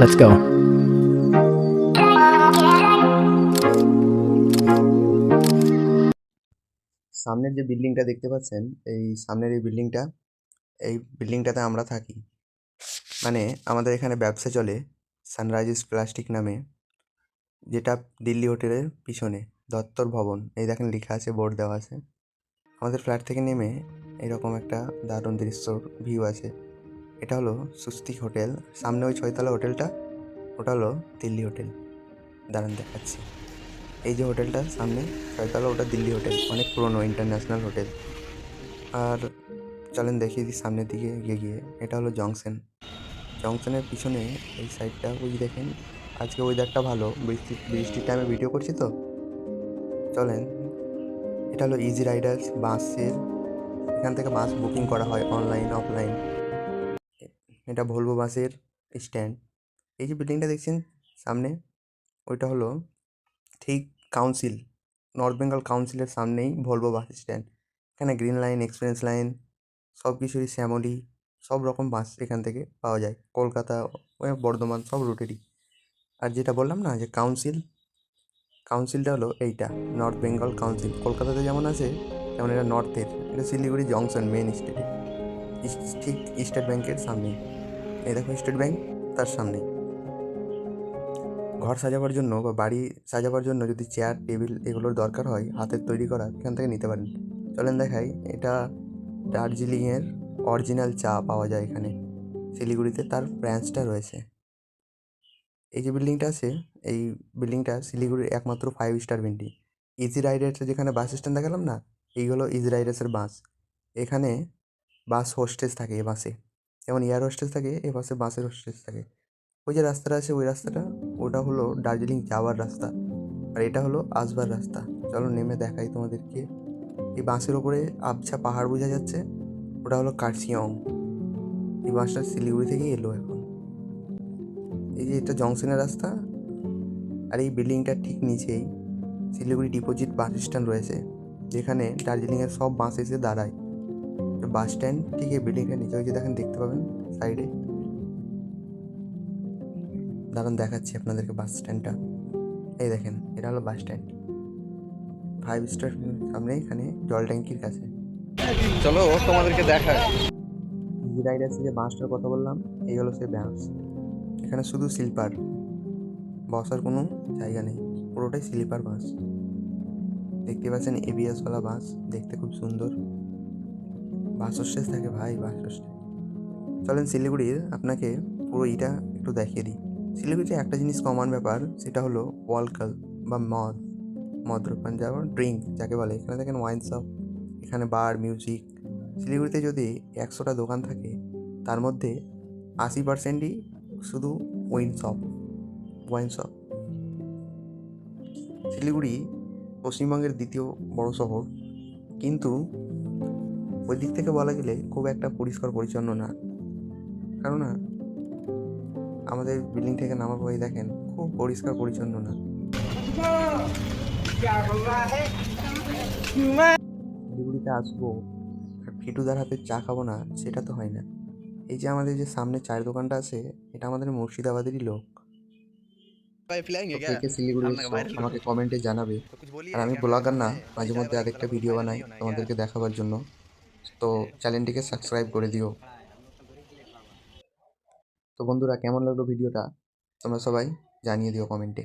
Let's go. সামনের যে বিল্ডিংটা দেখতে পাচ্ছেন, এই সামনের এই বিল্ডিংটা, এই বিল্ডিংটাতে আমরা থাকি। মানে আমাদের এখানে ব্যবসা চলে সানরাইজেস প্লাস্টিক নামে, যেটা দিল্লি হোটেলের পিছনে, দত্তর ভবন। এই দেখেন লেখা আছে, বোর্ড দেওয়া আছে। আমাদের ফ্ল্যাট থেকে নেমে এরকম একটা দারুণ দৃশ্যর ভিউ আছে। এটা হলো সুস্তিক হোটেল। সামনে ওই ছয়তলা হোটেলটা, ওটা হলো দিল্লি হোটেল। দাঁড়ান দেখাচ্ছি। এই যে হোটেলটা, সামনে ছয়তলা, ওটা দিল্লি হোটেল, অনেক পুরনো ইন্টারন্যাশনাল হোটেল। আর চলেন দেখিয়ে দিই সামনের দিকে এগিয়ে গিয়ে। এটা হলো জংশন। জংশনের পিছনে এই সাইডটা, ওই দেখেন, আজকে ওয়েদারটা ভালো, বৃষ্টি, বৃষ্টির টাইমে ভিডিও করছি তো? চলেন, এটা হলো ইজি রাইডার্স বাসের, এখান থেকে বাস বুকিং করা হয় অনলাইন অফলাইন এটা ভলভো বাসের স্ট্যান্ড এই যে বিল্ডিংটা দেখছেন সামনে, ওইটা হলো ঠিক কাউন্সিল নর্থ বেঙ্গল কাউন্সিলের সামনেই ভলভো বাস স্ট্যান্ড এখানে গ্রিন লাইন এক্সপ্রেস লাইন সব কিছুরই শ্যামলি, সব রকম বাস এখান থেকে পাওয়া যায়। কলকাতা বর্ধমান, সব রুটেরই আর যেটা বললাম না যে কাউন্সিল কাউন্সিলটা হলো এইটা নর্থ বেঙ্গল কাউন্সিল কলকাতাতে যেমন আছে, তেমন এটা নর্থের এটা শিলিগুড়ি জংশন মেন স্টেটে ঠিক স্টেট ব্যাংকের সামনেই। এই দেখো স্টেট ব্যাংক তার সামনে। ঘর সাজাবার জন্য বা বাড়ি সাজাবার জন্য যদি চেয়ার, টেবিল এগুলোর দরকার হয়, হাতের তৈরি করা, এখান থেকে নিতে পারেন। চলেন দেখাই, এটা দার্জিলিংয়ের অরিজিনাল চা পাওয়া যায় এখানে। শিলিগুড়িতে তার ব্রাঞ্চটা রয়েছে। এই যে বিল্ডিংটা আছে, এই বিল্ডিংটা শিলিগুড়ির একমাত্র ফাইভ স্টার বিল্ডিং। ইজি রাইডার্সের যেখানে বাস স্ট্যান্ড দেখালাম না এইগুলো ইজি রাইডার্সের বাস এখানে বাস হোস্টেজ থাকে এ বাসে যেমন এয়ার হোস্টেজ থাকে, এ বাসে বাসের হোস্টেজ থাকে। ওই যে রাস্তাটা আছে, ওই রাস্তাটা, ওটা হলো দার্জিলিং যাওয়ার রাস্তা। আর এটা হলো আসবার রাস্তা। চলো নেমে দেখাই তোমাদেরকে। এই বাসের ওপরে আবছা পাহাড় বোঝা যাচ্ছে। ওটা হলো কার্সিয়ং এই বাসটা শিলিগুড়ি থেকে এলো এখন। এই যে এটা জংশনের রাস্তা। আর এই বিল্ডিংটার ঠিক নিচেই। শিলিগুড়ি ডিপোজিট বাস স্ট্যান্ড রয়েছে। যেখানে দার্জিলিংয়ের সব বাস এসে দাঁড়ায়। বাস স্ট্যান্ড ঠিক এই বিল্ডিংটার নিচে, ওই দেখেন, দেখতে পাবেন সাইডে। দাঁড়ান দেখাচ্ছি আপনাদেরকে বাস স্ট্যান্ডটা। এই দেখেন, এটা হলো বাস স্ট্যান্ড। ফাইভ স্টার সামনে এখানে জল ট্যাঙ্কির কাছে। চলো ও তোমাদেরকে দেখায়। রাইডার্সে যে বাসটার কথা বললাম, এই হলো সে বাস এখানে শুধু স্লিপার। বসার কোনো জায়গা নেই, পুরোটাই স্লিপার বাস। দেখতে পাচ্ছেন এবিএসওয়ালা বাস, দেখতে খুব সুন্দর। বাস থাকে, ভাই বাস চলেন শিলিগুড়ির, আপনাকে পুরো ইটা একটু দেখিয়ে দিই। শিলিগুড়িতে একটা জিনিস কমন ব্যাপার, সেটা হলো ওয়ালকাল বা মদ। মদ্যপান যেমন ড্রিঙ্ক যাকে বলে, এখানে দেখেন ওয়াইন শপ এখানে বার মিউজিক শিলিগুড়িতে যদি একশোটা দোকান থাকে, তার মধ্যে আশি পার্সেন্টই শুধু wine shop wine shop Siliguri পশ্চিমবঙ্গের দ্বিতীয় বড় শহর, কিন্তু ওই দিক থেকে বলা গেলে খুব একটা পরিষ্কার পরিচ্ছন্ন না। কেননা আমাদের বিল্ডিং থেকে নামার পরেই দেখেন খুব পরিষ্কার পরিচ্ছন্ন না। শিলিগুড়িতে আসব আর ফিটুদার হাতে চা খাব না সেটা তো হয় না। এই যে আমাদের যে সামনে চায়ের দোকানটা আছে এটা আমাদের মুর্শিদাবাদেরই লোক। আমাকে কমেন্টে জানাবে। আর আমি ব্লগার না মাঝে মধ্যে আরেকটা ভিডিও বানাই তোমাদেরকে দেখাবার জন্য। তো চ্যানেলটিকে সাবস্ক্রাইব করে দিও। তো বন্ধুরা, কেমন লাগল ভিডিওটা? তোমরা সবাই জানিয়ে দিও কমেন্টে।